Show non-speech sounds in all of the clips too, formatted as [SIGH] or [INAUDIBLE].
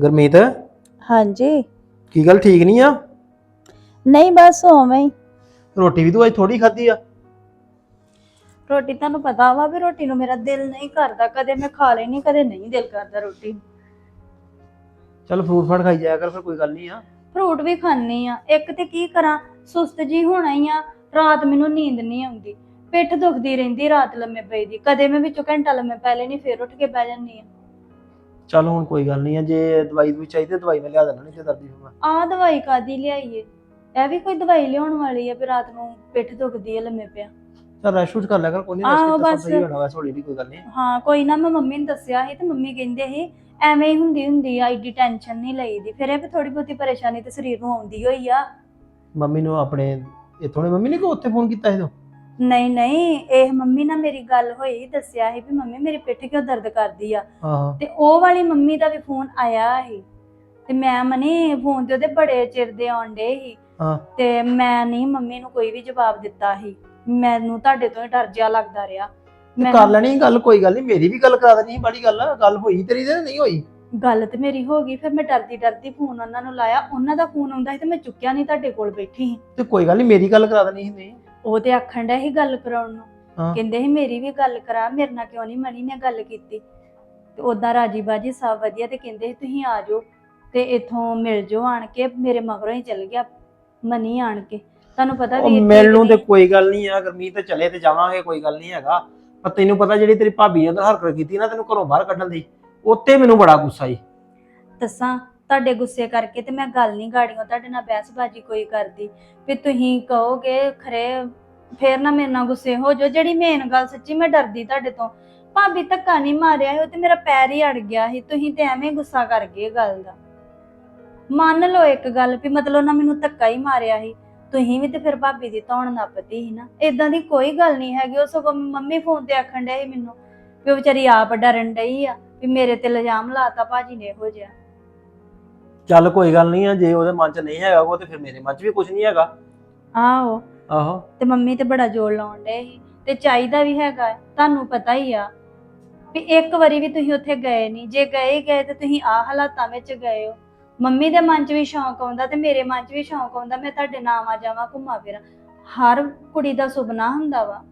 ਗੁਰਮੀਤ? ਹਾਂਜੀ। ਕੀ ਗੱਲ ਠੀਕ ਨਹੀਂ ਆ? ਨਹੀਂ ਬਸ ਉਵੇਂ ਹੀ। ਰੋਟੀ ਵੀ ਤੂੰ ਅੱਜ ਥੋੜੀ ਖਾਧੀ ਆ? ਰੋਟੀ ਤੁਹਾਨੂੰ ਪਤਾ ਵਾ ਵੀ ਰੋਟੀ ਨੂੰ ਮੇਰਾ ਦਿਲ ਨਹੀਂ ਕਰਦਾ। ਕਦੇ ਮੈਂ ਖਾ ਲੈਣੀ ਕਦੇ ਨਹੀਂ ਦਿਲ ਕਰਦਾ ਰੋਟੀ ਚੱਲ ਫਰੂਟ ਫੜ ਖਾਈ ਜਾਇਆ ਕਰ ਫਿਰ ਕੋਈ ਗੱਲ ਨਹੀਂ ਆ। ਫਰੂਟ ਵੀ ਖਾਣੀ ਆ ਇੱਕ ਤੇ ਕੀ ਕਰਾਂ ਸੁਸਤ ਜੀ ਹੋਣਾ ਹੀ ਆ। ਰਾਤ ਮੈਨੂੰ ਨੀਂਦ ਨਹੀਂ ਆਉਂਦੀ। ਪਿੱਠ ਦੁਖਦੀ ਰਹਿੰਦੀ ਰਾਤ ਲੰਮੇ ਪਈ ਦੀ। ਕਦੇ ਮੈਂ ਵਿੱਚੋਂ ਘੰਟਾ ਲੰਮੇ ਪੈ ਲੈਣੀ ਫੇਰ ਉੱਠ ਕੇ ਬਹਿ ਜਾਂਦੀ ਆ ਚੱਲ ਹੁਣ ਕੋਈ ਗੱਲ ਨਹੀਂ ਆ ਜੇ ਦਵਾਈ ਵੀ ਚਾਹੀਦੀ ਤਾਂ ਦਵਾਈ ਮੈਂ ਲਿਆ ਦੇਣਾ ਨਹੀਂ ਤੇ ਦਰਦੀ ਹੋਊਗਾ। ਆਹ ਦਵਾਈ ਕਾਦੀ ਲਿਆਈਏ? ਇਹ ਵੀ ਕੋਈ ਦਵਾਈ ਲਿਆਉਣ ਵਾਲੀ ਆ ਵੀ ਰਾਤ ਨੂੰ ਪਿੱਠ ਦੁਖਦੀ ਆ ਲੰਮੇ ਪਿਆ। ਚੱਲ ਰੈਸਟ ਰੂਟ ਕਰ ਲਿਆ ਕਰ ਕੋਈ ਨਹੀਂ ਆਹੋ, ਰੈਸਟ ਤਾਂ ਬਸ। ਸਹੀ ਹੋਣਾ ਵੈਸੇ ਹੌਲੀ ਦੀ ਕੋਈ ਗੱਲ ਨਹੀਂ। ਹਾਂ ਕੋਈ ਨਾ ਮੈਂ ਮੰਮੀ ਨੂੰ ਦੱਸਿਆ ਸੀ ਤੇ ਮੰਮੀ ਕਹਿੰਦੇ ਸੀ ਐਵੇਂ ਹੀ ਹੁੰਦੀ ਹੁੰਦੀ ਆ ਐਡੀ ਟੈਨਸ਼ਨ ਨਹੀਂ ਲਈਦੀ। ਫਿਰ ਇਹ ਵੀ ਥੋੜੀ ਬਹੁਤੀ ਪਰੇਸ਼ਾਨੀ ਤੇ ਸਰੀਰ ਨੂੰ ਆਉਂਦੀ ਹੋਈ ਆ। ਮੰਮੀ ਨੂੰ ਆਪਣੇ ਇੱਥੋਂ ਨੇ ਮੰਮੀ ਨੇ ਕੋ ਉੱਥੇ ਫੋਨ ਕੀਤਾ ਸੀ ਤੂੰ ਨਹੀਂ ਨਹੀਂ ਇਹ ਮੰਮੀ ਨਾਲ ਮੇਰੀ ਗੱਲ ਹੋਈ ਦੱਸਿਆ ਸੀ ਵੀ ਮੰਮੀ ਮੇਰੀ ਪਿੱਠ ਕਿਉਂ ਦਰਦ ਕਰਦੀ ਆ। ਹਾਂ ਤੇ ਉਹ ਵਾਲੀ ਮੰਮੀ ਦਾ ਵੀ ਫੋਨ ਆਇਆ ਸੀ। ਤੇ ਮੈਂ ਮਨੇ ਫੋਨ ਤੇ ਉਹਦੇ ਬੜੇ ਚਿਰ ਦੇ ਆਉਂਦੇ ਸੀ। ਹਾਂ। ਤੇ ਮੈਂ ਨਹੀਂ ਮੰਮੀ ਨੂੰ ਕੋਈ ਵੀ ਜਵਾਬ ਦਿੱਤਾ ਸੀ। ਮੈਨੂੰ ਤੁਹਾਡੇ ਤੋਂ ਹੀ ਡਰ ਜਿਹਾ ਲੱਗਦਾ ਰਿਹਾ। ਤੇ ਕਰ ਲੈਣੀ ਗੱਲ ਕੋਈ ਗੱਲ ਨਹੀਂ ਮੇਰੀ ਵੀ ਗੱਲ ਕਰਾ ਦੇਣੀ ਸੀ ਬੜੀ ਗੱਲ ਆ ਗੱਲ ਹੋਈ ਤੇਰੀ ਤੇ ਨਹੀਂ ਹੋਈ? ਗੱਲ ਤੇ ਮੇਰੀ ਹੋ ਗਈ ਫਿਰ ਮੈਂ ਡਰਦੀ ਡਰਦੀ ਫੋਨ ਉਹਨਾਂ ਨੂੰ ਲਾਇਆ। ਉਹਨਾਂ ਦਾ ਫੋਨ ਆਉਂਦਾ ਸੀ ਤੇ ਮੈਂ ਚੁੱਕਿਆ ਨਹੀਂ ਤੁਹਾਡੇ ਕੋਲ ਬੈਠੀ। ਸੀ ਤੇ ਕੋਈ ਗੱਲ ਨਹੀਂ ਮੇਰੀ ਗੱਲ ਕਰਾ ਦੇਣੀ ਸੀ ਨਹੀਂ ਉਹ ਤੇ ਆਖਣ ਡਿਆ ਸੀ ਗੱਲ ਕਰਾਉਣ ਨੂੰ। ਹਾਂ। ਕਹਿੰਦੇ ਸੀ ਮੇਰੀ ਵੀ ਗੱਲ ਕਰਾ ਮੇਰੇ ਨਾਲ ਕਿਉਂ ਨਹੀਂ ਮਣੀ ਨੇ ਗੱਲ ਕੀਤੀ। ਤੇ ਉਦਾਂ ਰਾਜੀ ਬਾਜੀ ਸਭ ਵਧੀਆ ਤੇ ਕਹਿੰਦੇ ਸੀ ਤੁਸੀਂ ਆ ਜਾਓ ਤੇ ਇੱਥੋਂ ਮਿਲ ਜਾਓ ਆਣ ਕੇ ਮੇਰੇ ਮਗਰੋਂ ਹੀ ਚਲ ਗਿਆ ਮਨੀ ਆਣ ਕੇ। ਤੁਹਾਨੂੰ ਪਤਾ ਉਹ ਵੀਰ ਮਿਲ ਨੂੰ ਤੇ। ਕੋਈ ਗੱਲ ਨਹੀਂ ਆ ਗਰਮੀ ਤੇ ਚਲੇ ਤੇ ਜਾਵਾਂਗੇ ਕੋਈ ਗੱਲ ਨਹੀਂ ਹੈਗਾ। ਪਰ ਤੈਨੂੰ ਪਤਾ ਜਿਹੜੀ ਤੇਰੀ ਭਾਬੀ ਨੇ ਉਹਦਾ ਹਰਕਤ ਕੀਤੀ ਨਾ ਤੈਨੂੰ ਘਰੋਂ ਬਾਹਰ ਕੱਢਣ ਦੀ ਉੱਤੇ ਮੈਨੂੰ ਬੜਾ ਗੁੱਸਾ ਆਈ। ਦੱਸਾਂ ਤੁਹਾਡੇ ਗੁੱਸੇ ਕਰਕੇ ਤੇ ਮੈਂ ਗੱਲ ਨਹੀਂ ਗਾੜੀਆਂ, ਤੁਹਾਡੇ ਨਾਲ ਬਹਿਸਬਾਜੀ ਕੋਈ ਕਰਦੀ। ਵੀ ਤੁਸੀਂ ਕਹੋਗੇ, ਖਰੇ ਫੇਰ ਨਾ ਮੇਰੇ ਨਾਲ ਗੁੱਸੇ ਹੋ ਜਾਓ। ਜਿਹੜੀ ਮੇਨ ਗੱਲ ਸੱਚੀ ਮੈਂ ਡਰਦੀ ਤੁਹਾਡੇ ਤੋਂ। ਭਾਬੀ ਧੱਕਾ ਨਹੀਂ ਮਾਰਿਆ ਸੀ, ਉਹ ਤੇ ਮੇਰਾ ਪੈਰ ਹੀ ਅੜ ਗਿਆ ਸੀ। ਤੁਸੀਂ ਤੇ ਐਵੇਂ ਗੁੱਸਾ ਕਰ ਗਏ ਇਹ ਗੱਲ ਦਾ। ਮੰਨ ਲਓ ਇੱਕ ਗੱਲ ਵੀ, ਮਤਲਬ ਉਹਨਾਂ ਮੈਨੂੰ ਧੱਕਾ ਹੀ ਮਾਰਿਆ ਸੀ। ਤੁਸੀਂ ਵੀ ਤੇ ਫਿਰ ਭਾਬੀ ਦੀ ਧੌਣ ਨੱਪਦੀ ਸੀ ਨਾ। ਇਦਾਂ ਦੀ ਕੋਈ ਗੱਲ ਨਹੀਂ ਹੈਗੀ। ਉਹ ਸਗੋਂ ਮੰਮੀ ਫੋਨ ਤੇ ਆਖਣ ਡਿਆ ਸੀ ਮੈਨੂੰ ਵੀ ਉਹ ਵਿਚਾਰੀ ਆਪ ਡਰਨ ਡਈ ਆ, ਵੀ ਮੇਰੇ ਤੇ ਇਲਜ਼ਾਮ ਲਾਤਾ ਭਾਜੀ ਨੇ ਇਹੋ ਜਿਹਾ। ਚੱਲ ਕੋਈ ਗੱਲ ਨਹੀਂ ਆ ਜੇ ਉਹਦੇ ਮਨ 'ਚ ਨਹੀਂ ਹੈਗਾ ਉਹ ਤੇ ਫਿਰ ਮੇਰੇ ਮਨ 'ਚ ਵੀ ਕੁਝ ਨਹੀਂ ਹੈਗਾ। ਆਹੋ। ਆਹੋ। ਤੇ ਮੰਮੀ ਤੇ ਬੜਾ ਜ਼ੋਰ ਲਾਉਣ ਡਏ ਸੀ ਤੇ ਚਾਹੀਦਾ ਵੀ ਹੈਗਾ ਹੈ, ਤੁਹਾਨੂੰ ਪਤਾ ਹੀ ਆ ਵੀ ਇੱਕ ਵਾਰੀ ਵੀ ਤੁਸੀਂ ਉੱਥੇ ਗਏ ਨਹੀਂ। ਜੇ ਗਏ ਹੀ ਗਏ ਤੇ ਤੁਸੀਂ ਆ ਹਾਲਾਤਾਂ ਵਿੱਚ ਗਏ ਹੋ। ਮੰਮੀ ਦੇ ਮਨ 'ਚ ਵੀ ਸ਼ੌਂਕ ਆਉਂਦਾ ਤੇ ਮੇਰੇ ਮਨ 'ਚ ਵੀ ਸ਼ੌਂਕ ਆਉਂਦਾ ਮੈਂ ਤੁਹਾਡੇ ਨਾਲ ਆ ਜਾਵਾਂ ਘੁੰਮਾ ਫਿਰਾਂ। ਹਰ ਕੁੜੀ ਦਾ ਸੁਪਨਾ ਹੁੰਦਾ ਵਾ।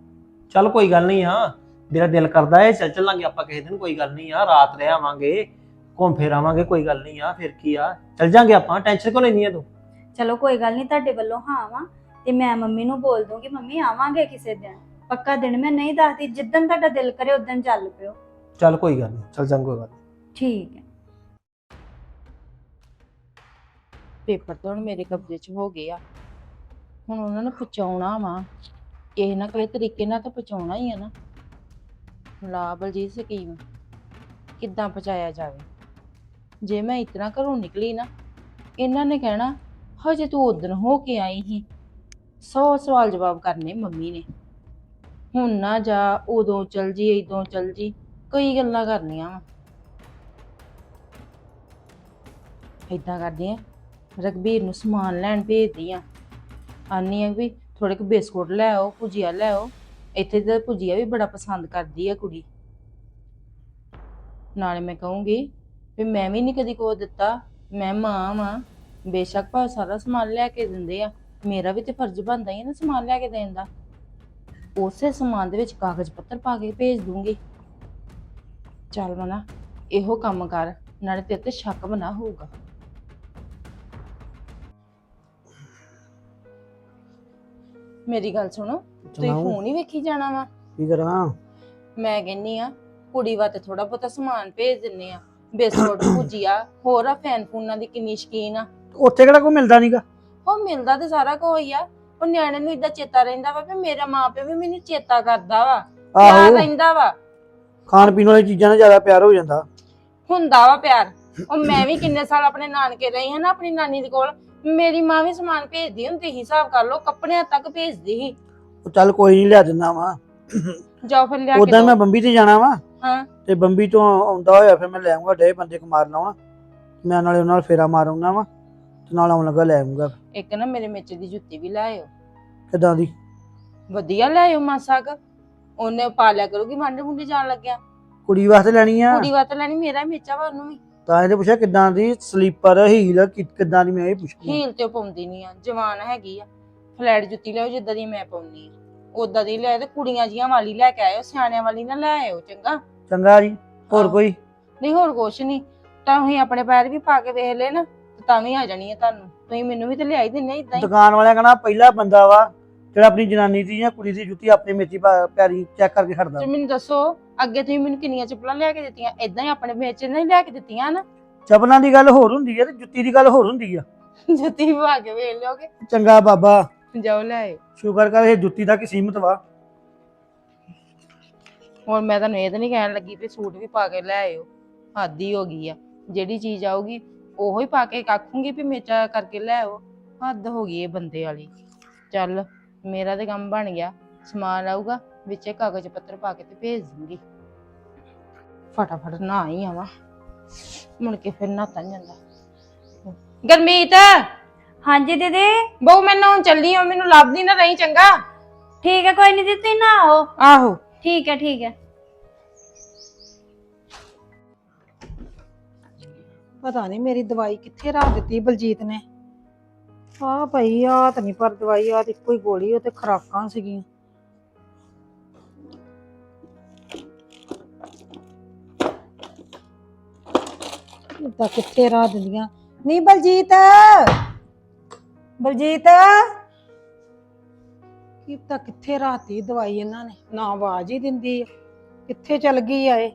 ਚੱਲ ਕੋਈ ਗੱਲ ਨਹੀਂ ਆ ਮੇਰਾ ਦਿਲ ਕਰਦਾ ਏ ਚੱਲ ਚੱਲਾਂਗੇ ਆਪਾਂ ਕਿਸੇ ਦਿਨ ਕੋਈ ਗੱਲ ਨਹੀਂ ਆ ਰਾਤ ਰਹਿ ਆਵਾਂਗੇ। ਘੁੰਮ ਫਿਰ ਆਵਾਂਗੇ ਕੋਈ ਗੱਲ ਨਹੀਂ ਆ ਫਿਰ ਕੀ ਆ? ਚੱਲ ਜਾਾਂਗੇ ਆਪਾਂ ਟੈਨਸ਼ਨ ਕਿਉਂ ਲੈਣੀ ਆ ਤੂੰ? ਚਲੋ ਕੋਈ ਗੱਲ ਨਹੀਂ ਤੁਹਾਡੇ ਵੱਲੋਂ ਹਾਂ ਵਾ ਤੇ ਮੈਂ ਮੰਮੀ ਨੂੰ ਬੋਲ ਦੂੰਗੀ ਮੰਮੀ ਆਵਾਂਗੇ ਕਿਸੇ ਦਿਨ। ਪੱਕਾ ਦਿਨ ਮੈਂ ਨਹੀਂ ਦੱਸਦੀ ਜਿੱਦਣ ਤੁਹਾਡਾ ਦਿਲ ਕਰੇ ਉਦੋਂ ਚੱਲ ਪਿਓ। ਚੱਲ ਕੋਈ ਗੱਲ ਨਹੀਂ ਚੱਲ ਜਾਾਂਗੇ ਕੋਈ ਗੱਲ ਨੀ। ਠੀਕ ਹੈ। ਪੇਪਰ ਤਾਂ ਹੁਣ ਮੇਰੇ ਕਬਜ਼ੇ 'ਚ ਹੋ ਗਏ ਆ। ਹੁਣ ਉਹਨਾਂ ਨੂੰ ਪਹੁੰਚਾਉਣਾ ਵਾ। ਕਿਸੇ ਨਾ ਕਿਸੇ ਤਰੀਕੇ ਨਾਲ ਤਾਂ ਪਹੁੰਚਾਉਣਾ ਹੀ ਆ ਨਾ। ਲਾ ਬਲਜੀਤ ਸਕੀਮ ਕਿੱਦਾਂ ਪਹੁੰਚਾਇਆ ਜਾਵੇ। ਜੇ ਮੈਂ ਇਤਨਾ ਘਰੋਂ ਨਿਕਲੀ ਨਾ, ਇਹਨਾਂ ਨੇ ਕਹਿਣਾ, ਹਜੇ ਤੂੰ ਉਦਣ ਹੋ ਕੇ ਆਈ ਸੀ। ਸੌ ਸਵਾਲ ਜਵਾਬ ਕਰਨੇ ਮੰਮੀ ਨੇ। ਹੁਣ ਨਾ ਜਾ, ਉਦੋਂ ਚਲ ਜੀ, ਇਦੋਂ ਚਲ ਜੀ, ਕਈ ਗੱਲਾਂ ਕਰਨੀਆਂ ਵਾ। ਇਦਾਂ ਕਰਦੀ ਆ, ਰਘਬੀਰ ਨੂੰ ਸਮਾਨ ਲੈਣ ਭੇਜਦੀ ਆ। ਆਨੀ ਆ ਵੀ ਥੋੜੇ ਕੁ ਬਿਸਕੁਟ ਲੈ ਆਓ, ਭੁਜੀਆ ਲੈ ਆਓ। ਇੱਥੇ ਤਾਂ ਭੁਜੀਆ ਵੀ ਬੜਾ ਪਸੰਦ ਕਰਦੀ ਆ ਕੁੜੀ। ਨਾਲੇ ਮੈਂ ਕਹੂੰਗੀ ਵੀ ਮੈਂ ਵੀ ਨਹੀਂ ਕਦੀ ਕੋ ਦਿੱਤਾ। ਮੈਂ ਮਾਂ ਵਾਂ। ਬੇਸ਼ੱਕ ਭਾਵੇਂ ਸਾਰਾ ਸਮਾਨ ਲੈ ਕੇ ਦਿੰਦੇ ਆ। ਮੇਰਾ ਵੀ ਤੇ ਫਰਜ਼ ਬਣਦਾ ਹੀ ਆ ਨਾ ਸਮਾਨ ਲੈ ਕੇ ਦੇਣ ਦਾ। ਉਸੇ ਸਮਾਨ ਦੇ ਵਿੱਚ ਕਾਗਜ਼ ਪੱਤਰ ਪਾ ਕੇ ਭੇਜ ਦੂੰਗੀ। ਚੱਲ ਮਨਾ ਇਹੋ ਕੰਮ ਕਰ ਨਾਲੇ ਤੇਰੇ ਤੇ ਸ਼ੱਕ ਬਣਾ ਹੋਊਗਾ। ਮੇਰੀ ਗੱਲ ਸੁਣੋ ਤੁਸੀਂ ਸੁਣਾਓ। ਫੋਨ ਹੀ ਵੇਖੀ ਜਾਣਾ ਵਾ। ਕੀ ਕਰਾਂ? ਮੈਂ ਕਹਿੰਨੀ ਆ ਕੁੜੀ ਵਾਸਤੇ ਥੋੜਾ ਬਹੁਤਾ ਸਮਾਨ ਭੇਜ ਦਿੰਨੇ ਆ। ਬਿਸਕੁਟ [COUGHS] ਭੁਜੀਆ ਹੋਰ ਆ ਫੈਨ ਫੂਨਾਂ ਦੀ ਕਿੰਨੀ ਸ਼ਕੀਨ ਆ। ਉੱਥੇ ਕਿਹੜਾ ਕੋਈ ਮਿਲਦਾ ਨਹੀਂਗਾ ਉਹ ਮਿਲਦਾ ਤੇ ਸਾਰਾ ਹੀ ਆ। ਉਹ ਨਿਆਣੇ ਨੂੰ ਇਦਾਂ ਚੇਤਾ ਰਹਿੰਦਾ ਵਾ ਵੀ ਮੇਰਾ ਮਾਪੇ ਵੀ ਮੈਨੂੰ ਚੇਤਾ ਕਰਦਾ ਵਾ ਪਿਆਰ ਆਹੋ ਰਹਿੰਦਾ ਵਾ। ਖਾਣ ਪੀਣ ਵਾਲੀ ਚੀਜ਼ਾਂ ਨਾਲ ਜ਼ਿਆਦਾ ਪਿਆਰ ਹੋ ਜਾਂਦਾ। ਹੁੰਦਾ ਵਾ ਪਿਆਰ। ਉਹ ਮੈਂ ਵੀ ਕਿੰਨੇ ਸਾਲ ਆਪਣੇ ਨਾਨਕੇ ਰਹੀ ਹਾਂ ਨਾ ਆਪਣੀ ਨਾਨੀ ਦੇ ਕੋਲ। ਮੇਰੀ ਮਾਂ ਵੀ ਸਮਾਨ ਭੇਜਦੀ ਹੁੰਦੀ ਸੀ ਹਿਸਾਬ ਕਰ ਲਓ ਕੱਪੜਿਆਂ ਤੱਕ ਭੇਜਦੀ ਸੀ। ਉਹ ਚੱਲ ਕੋਈ ਨਹੀਂ ਲਿਆ ਦਿੰਦਾ ਵਾ। ਜਾਓ ਫਿਰ ਲਿਆ ਕੇ ਉਦਾਂ ਦਿਓ। ਮੈਂ ਬੰਬੀ ਤੇ ਜਾਣਾ ਵਾ। ਹਾਂ। ਤੇ ਬੰਬੀ ਤੋਂ ਆਉਂਦਾ ਹੋਇਆ ਫਿਰ ਮੈਂ ਲੈ ਆਉਂਗਾ ਡੇ ਬੰਦੇ ਕੁਮਾਰ ਲਾਉਣਾ। ਮੈਂ ਨਾਲੇ ਉਹਨਾਂ ਨਾਲ ਫੇਰਾ ਮਾਰੂੰਗਾ ਵਾ ਤੇ ਨਾਲ ਆਉਣ ਲੱਗਾ ਲੈ ਆਉਂਗਾ ਇੱਕ ਨਾ ਮੇਰੇ ਮੇਚੇ ਦੀ ਜੁੱਤੀ ਵੀ ਲਾਇਓ। ਕਿਦਾਂ ਦੀ? ਵਧੀਆ ਲਿਆਇਓ ਮਾਸਾ ਕ। ਉਹਨੇ ਪਾ ਲਿਆ ਕਰੂਗੀ ਮੰਡੇ ਮੁੰਡੇ ਜਾਣ ਲੱਗਿਆ। ਕੁੜੀ ਵਾਸਤੇ ਲੈਣੀ ਆ? ਕੁੜੀ ਵਾਸਤੇ ਲੈਣੀ ਮੇਰਾ ਮੇਚਾ ਵਾ ਉਹਨੂੰ ਵੀ। ਤਾਂ ਇਹਦੇ ਪੁੱਛਿਆ ਕਿੱਦਾਂ ਦੀ ਸਲੀਪਰ ਹੀਲ ਕਿ- ਕਿੱਦਾਂ ਦੀ ਮੈਂ ਇਹ ਪੁੱਛੀ ਹੀਲ ਤੇ ਉਹ ਪਾਉਂਦੀ ਨਹੀਂ ਆ ਜਵਾਨ ਹੈਗੀ ਆ। ਫਲੈਟ ਜੁੱਤੀ ਲਿਆਓ ਜਿੱਦਾਂ ਦੀ ਮੈਂ ਪਾਉਂਦੀ ਆ। ਉਦਾਂ ਦੀ ਲੈ ਤੇ ਕੁੜੀਆਂ ਜੀਆਂ ਵਾਲੀ ਲੈ ਕੇ ਆਇਓ ਸਿਆਣਿਆਂ ਵਾਲੀ ਨਾ ਲੈ ਆਇਓ ਚੰਗਾ? ਚੰਗਾ ਜੀ ਹੋਰ। ਕੋਈ? ਨਹੀਂ ਹੋਰ ਕੁਛ ਨਹੀਂ। ਤਾਂ ਤੁਸੀਂ ਆਪਣੇ ਪੈਰ ਵੀ ਪਾ ਕੇ ਵੇਖ ਲੈ ਨਾ ਤੇ ਤਾਂ ਵੀ ਆ ਜਾਣੀ ਆ ਤੁਹਾਨੂੰ। ਤੁਸੀਂ ਮੈਨੂੰ ਵੀ ਤੇ ਲਿਆਈ ਦਿੰਨੇ ਇਦਾਂ ਹੀ। ਦੁਕਾਨ ਵਾਲਿਆਂ ਕਹਣਾ ਪਹਿਲਾ ਬੰਦਾ ਵਾ ਜਿਹੜਾ ਆਪਣੀ ਜਨਾਨੀ ਦੀ ਜਾਂ ਕੁੜੀ ਦੀ ਜੁੱਤੀ ਆਪਣੇ ਮੇਚੀ ਪਾ- ਪੈਰੀ ਚੈੱਕ ਕਰਕੇ ਖੜਦਾ ਤੇ ਮੈਨੂੰ ਦੱਸੋ ਅੱਗੇ ਤੁਸੀਂ ਮੈਨੂੰ ਕਿੰਨੀਆਂ ਚੱਪਲਾਂ ਲਿਆ ਕੇ ਦਿੱਤੀਆਂ? ਇਦਾਂ ਹੀ ਆਪਣੇ ਵਿੱਚ ਨਹੀਂ ਲਿਆ ਕੇ ਦਿੱਤੀਆਂ ਨਾ? ਚਪਲਾਂ ਦੀ ਗੱਲ ਹੋਰ ਹੁੰਦੀ ਹੈ ਤੇ ਜੁੱਤੀ ਦੀ ਗੱਲ ਹੋਰ ਹੁੰਦੀ ਆ। ਜੁੱਤੀ ਵੀ ਪਾ ਕੇ ਵੇਖ ਲਿਓਗੇ। ਚੰਗਾ ਬਾਬਾ। ਜਾਓ ਲੈ ਆਇਓ ਸ਼ੁਕਰ ਕਰ ਇਹ ਜੁੱਤੀ ਤੱਕ ਹੀ ਸੀਮਤ ਵਾ? ਹੋਰ ਮੈਂ ਤੁਹਾਨੂੰ ਇਹ ਤਾਂ ਨਹੀਂ ਕਹਿਣ ਲੱਗੀ ਵੀ ਸੂਟ ਵੀ ਪਾ ਕੇ ਲੈ ਆਇਓ। ਹੱਦ ਹੀ ਹੋ ਗਈ ਆ। ਜਿਹੜੀ ਚੀਜ਼ ਆਊਗੀ ਉਹੋ ਹੀ ਪਾ ਕੇ ਆਖੂੰਗੀ ਵੀ ਮੇਚਾ ਕਰਕੇ ਲੈ ਆਓ। ਹੱਦ ਹੋ ਗਈ ਇਹ ਬੰਦੇ ਵਾਲੀ। ਚੱਲ ਮੇਰਾ ਤੇ ਕੰਮ ਬਣ ਗਿਆ। ਸਮਾਨ ਆਊਗਾ ਵਿੱਚੇ ਕਾਗਜ਼ ਪੱਤਰ ਪਾ ਕੇ ਤੇ ਭੇਜ ਦੂੰਗੀ। ਫਟਾਫਟ ਨਾ ਹੀ ਆਵਾਂ। ਮੁੜ ਕੇ ਫਿਰ ਨੀ ਜਾਂਦਾ। ਗਰਮੀਤ! ਹਾਂਜੀ ਦੀਦੀ। ਬਹੁ ਮੈਨੂੰ ਹੁਣ ਚੱਲੀ ਆ ਮੈਨੂੰ ਲੱਭਦੀ ਨਾ ਰਹੀ ਚੰਗਾ। ਠੀਕ ਹੈ ਕੋਈ ਨਹੀਂ ਦੀਦੀ ਤੁਸੀਂ ਨਾ ਆਓ ਆਹੋ। ਠੀਕ ਹੈ ਠੀਕ ਹੈ। ਪਤਾ ਨਹੀਂ ਮੇਰੀ ਦਵਾਈ ਕਿੱਥੇ ਰੱਖ ਦਿੱਤੀ ਬਲਜੀਤ ਨੇ। ਆ ਭਈ ਆ ਤਾਂ ਨਹੀਂ ਪਰ ਦਵਾਈ ਆ ਤੇ ਇੱਕੋ ਹੀ ਗੋਲੀ ਉਹ ਤੇ ਖਰਾਕਾਂ ਸੀਗੀਆਂ। ਤਾਂ ਕਿੱਥੇ ਰੱਖ ਦਿੰਦੀਆਂ। ਨਹੀਂ ਬਲਜੀਤ! ਬਲਜੀਤ। ਕੀ ਤਾਂ ਕਿੱਥੇ ਰਾਤੀ ਦਵਾਈ ਇਹਨਾਂ ਨੇ? ਨਾ ਆਵਾਜ਼ ਹੀ ਦਿੰਦੀ ਆ। ਕਿੱਥੇ ਚਲ ਗਈ ਆ ਇਹ?